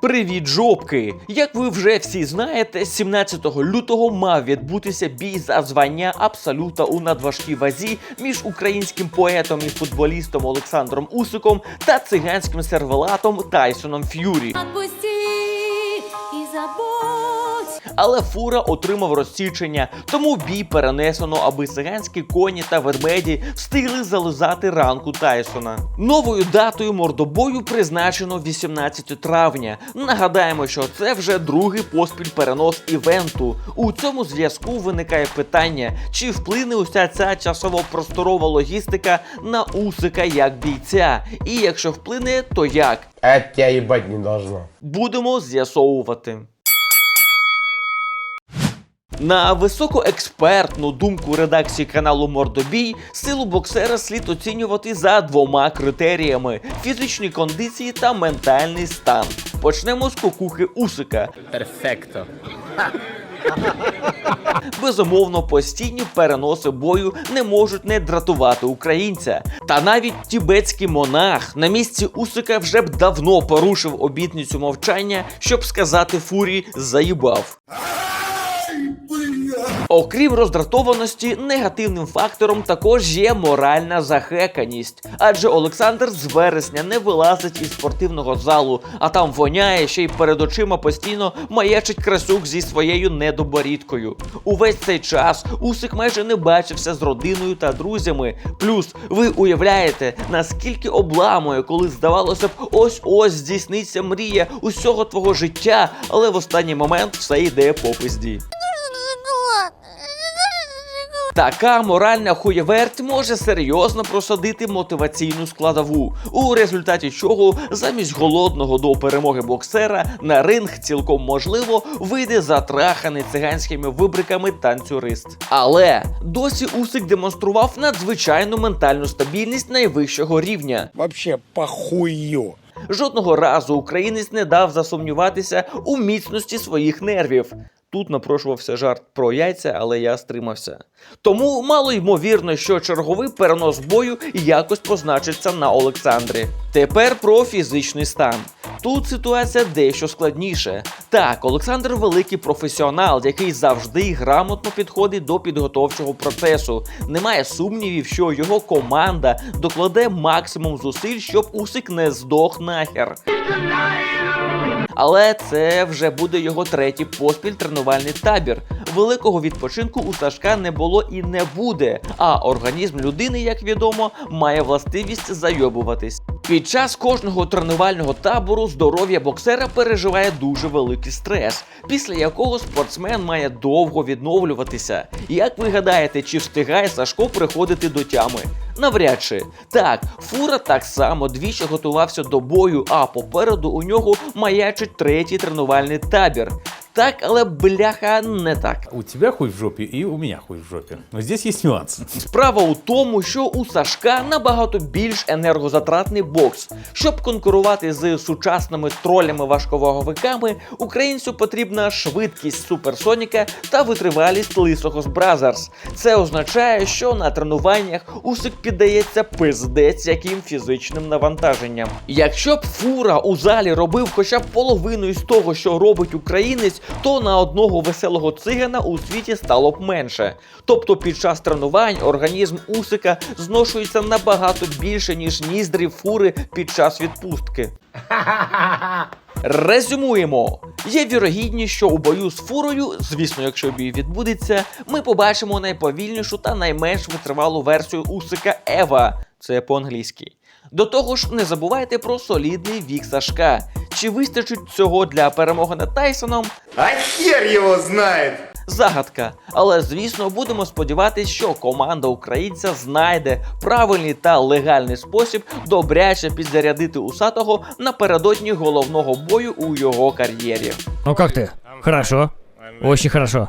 Привіт, жопки! Як ви вже всі знаєте, 17 лютого мав відбутися бій за звання абсолюта у надважкій вазі між українським поетом і футболістом Олександром Усиком та циганським сервелатом Тайсоном Ф'юрі. Отпусти і забудь. Але фура отримав розсічення, тому бій перенесено, аби циганські коні та ведмеді встигли зализати ранку Тайсона. Новою датою мордобою призначено 18 травня. Нагадаємо, що це вже другий поспіль перенос івенту. У цьому зв'язку виникає питання, чи вплине уся ця часово-просторова логістика на Усика як бійця. І якщо вплине, то як? Это тебя ебать не должно. Будемо з'ясовувати. На високоекспертну думку редакції каналу Мордобій, силу боксера слід оцінювати за двома критеріями: фізичні кондиції та ментальний стан. Почнемо з кукухи Усика. Перфекто. Безумовно, постійні переноси бою не можуть не дратувати українця. Та навіть тібетський монах на місці Усика вже б давно порушив обітницю мовчання, щоб сказати фурі заїбав. Окрім роздратованості, негативним фактором також є моральна захеканість. Адже Олександр з вересня не вилазить із спортивного залу, а там воняє ще й перед очима постійно маячить красюк зі своєю недоборідкою. Увесь цей час Усик майже не бачився з родиною та друзями. Плюс ви уявляєте, наскільки обламує, коли здавалося б, ось ось здійсниться мрія усього твого життя, але в останній момент все йде по пизді. Така моральна хуєверть може серйозно просадити мотиваційну складову, у результаті чого замість голодного до перемоги боксера на ринг цілком можливо вийде затраханий циганськими вибриками танцюрист. Але досі Усик демонстрував надзвичайну ментальну стабільність найвищого рівня. Вообще похую. Жодного разу українець не дав засумніватися у міцності своїх нервів. Тут напрошувався жарт про яйця, але я стримався. Тому мало ймовірно, що черговий перенос бою якось позначиться на Олександрі. Тепер про фізичний стан. Тут ситуація дещо складніше. Так, Олександр великий професіонал, який завжди грамотно підходить до підготовчого процесу. Немає сумнівів, що його команда докладе максимум зусиль, щоб Усик не здох нахер. Але це вже буде його третій поспіль тренувальний табір. Великого відпочинку у Сашка не було і не буде. А організм людини, як відомо, має властивість зайобуватись. Під час кожного тренувального табору здоров'я боксера переживає дуже великий стрес, після якого спортсмен має довго відновлюватися. Як ви гадаєте, чи встигає Сашко приходити до тями? Навряд чи так, фура так само двічі готувався до бою, а попереду у нього маячить третій тренувальний табір. Так, але бляха не так. У тебя хуй в жопе и у меня хуй в жопе. Но здесь есть нюанс. Справа у тому, що у Сашка набагато більш енергозатратний бокс. Щоб конкурувати з сучасними тролями важковаговиками, українцю потрібна швидкість суперсоніка та витривалість лисого з Бразерс. Це означає, що на тренуваннях Усик піддається пиздець яким фізичним навантаженням. Якщо б фура у залі робив хоча б половину із того, що робить українець, то на одного веселого цигана у світі стало б менше. Тобто під час тренувань організм Усика зношується набагато більше, ніж ніздрі фури під час відпустки. Резюмуємо. Є вірогідність, що у бою з фурою, звісно, якщо бій відбудеться, ми побачимо найповільнішу та найменш витривалу версію Усика Ева. Це по-англійськи. До того ж, не забувайте про солідний вік Сашка. Чи вистачить цього для перемоги над Тайсоном? А хер его знает! Загадка. Але звісно, будемо сподіватися, що команда українця знайде правильний та легальний спосіб добряче підзарядити усатого напередодні головного бою у його кар'єрі. Ну как ты? Хорошо. Очень хорошо.